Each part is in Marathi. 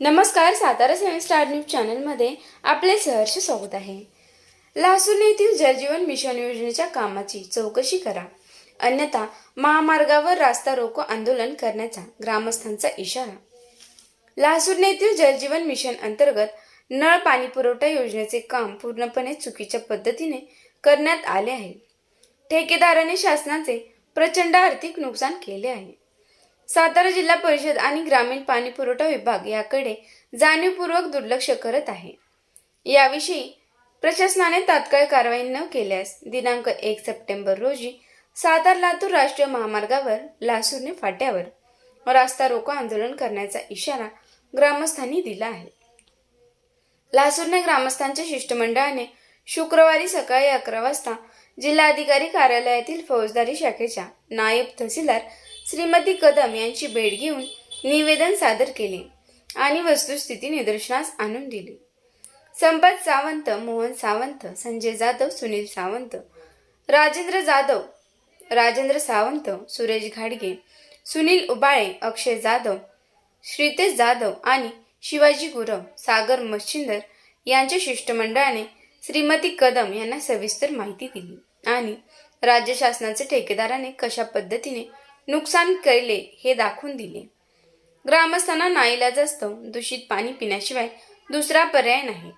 नमस्कार सातारा सेवन स्टार न्यूज चॅनलमध्ये आपले सहर्ष स्वागत आहे. लासूर येथील जलजीवन मिशन योजनेच्या कामाची चौकशी करा. अन्यथा महामार्गावर रास्ता रोको आंदोलन करण्याचा ग्रामस्थांचा इशारा. लासूर येथील जलजीवन मिशन अंतर्गत नळ पाणी पुरवठा योजनेचे काम पूर्णपणे चुकीच्या पद्धतीने करण्यात आले आहे. ठेकेदाराने शासनाचे प्रचंड आर्थिक नुकसान केले आहे. सातारा जिल्हा परिषद आणि ग्रामीण पाणी पुरवठा विभाग याकडे जाणीवपूर्वक दुर्लक्ष करत आहे. याविषयी प्रशासनाने तात्काळ कारवाई न केल्यास दिनांक एक सप्टेंबर रोजी सातारा लातूर राष्ट्रीय महामार्गावर लासूरने फाट्यावर रास्ता रोको आंदोलन करण्याचा इशारा ग्रामस्थांनी दिला आहे. लासूरने ग्रामस्थांच्या शिष्टमंडळाने शुक्रवारी सकाळी अकरा वाजता जिल्हाधिकारी कार्यालयातील फौजदारी शाखेच्या नायब तहसीलदार श्रीमती कदम यांची भेट घेऊन निवेदन सादर केले आणि वस्तुस्थिती निदर्शनास आणून दिली. संपत सावंत मोहन सावंत संजय जाधव सुनील सावंत राजेंद्र जाधव राजेंद्र सावंत सुरेश घाडगे सुनील उबाळे अक्षय जाधव श्रीतेश जाधव आणि शिवाजी गुरव सागर मच्छिंदर यांच्या शिष्टमंडळाने श्रीमती कदम यांना सविस्तर माहिती दिली आणि राज्य शासनाचे ठेकेदाराने कशा पद्धतीने नुकसान केले हे दाखवून दिले. ग्रामस्थांना नाईलाज असतो दूषित पाणी पिण्याशिवाय दुसरा पर्याय नाही.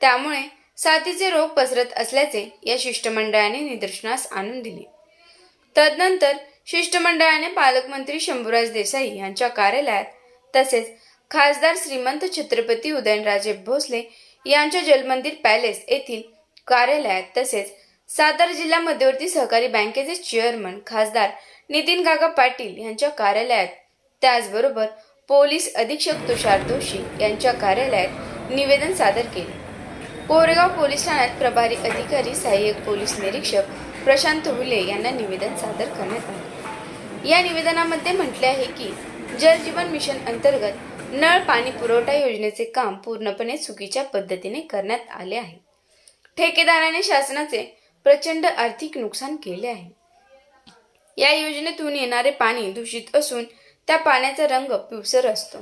त्यामुळे साथीचे रोग पसरत असल्याचे या शिष्टमंडळाने निदर्शनास आणून दिले. तदनंतर शिष्टमंडळाने पालकमंत्री शंभूराज देसाई यांच्या कार्यालयात तसेच खासदार श्रीमंत छत्रपती उदयनराजे भोसले यांच्या जलमंदिर पॅलेस येथील कार्यालयात तसेच सातारा जिल्हा मध्यवर्ती सहकारी बँकेचे चेअरमन खासदार नितीन काका पाटील यांच्या कार्यालयात. त्याचबरोबर पोलीस अधीक्षक तुषार दोषी यांच्या कार्यालयात निवेदन सादर केले. कोरेगाव पोलीस ठाण्यात प्रभारी अधिकारी सहाय्यक पोलीस निरीक्षक प्रशांत हुले यांना निवेदन सादर करण्यात आले. या निवेदनामध्ये म्हटले आहे की जल जीवन मिशन अंतर्गत नळ पाणी पुरवठा योजनेचे काम पूर्णपणे चुकीच्या पद्धतीने करण्यात आले आहे. ठेकेदाराने शासनाचे प्रचंड आर्थिक नुकसान केले आहे. या योजनेतून येणारे पाणी दूषित असून त्या पाण्याचा रंग पिवसर असतो.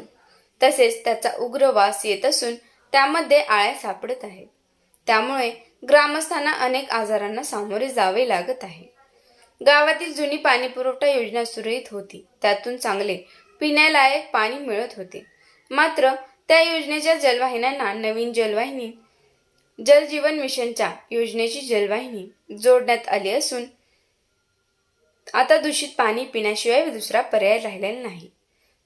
तसेच त्याचा उग्र वास येत असून त्यामध्ये आळ्या सापडत आहेत. त्यामुळे ग्रामस्थांना अनेक आजारांना सामोरे जावे लागत आहे. गावातील जुनी पाणी पुरवठा योजना सुरळीत होती. त्यातून चांगले पिण्यालायक पाणी मिळत होते. मात्र त्या योजनेच्या जलवाहिन्यांना नवीन जलवाहिनी जल जीवन मिशनच्या योजनेची जलवाहिनी जोडण्यात आली असून आता दूषित पाणी पिण्याशिवाय दुसरा पर्याय राहिलेला नाही.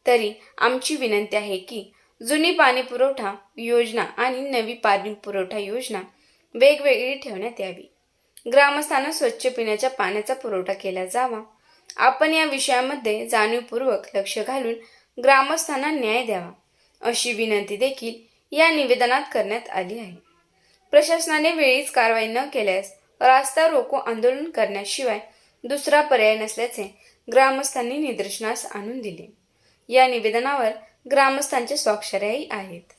तरी आमची विनंती आहे की जुनी पाणी पुरवठा योजना आणि नवी पाणी पुरवठा योजना वेगवेगळी ठेवण्यात यावी. ग्रामस्थांना स्वच्छ पिण्याच्या पाण्याचा पुरवठा केला जावा. आपण या विषयामध्ये जाणीवपूर्वक लक्ष घालून ग्रामस्थांना न्याय द्यावा अशी विनंती देखील या निवेदनात करण्यात आली आहे. प्रशासनाने वेळीच कारवाई न केल्यास रास्ता रोको आंदोलन करण्याशिवाय दुसरा पर्याय नसल्याचे ग्रामस्थांनी निदर्शनास आणून दिले. या निवेदनावर ग्रामस्थांच्या स्वाक्षऱ्याही आहेत.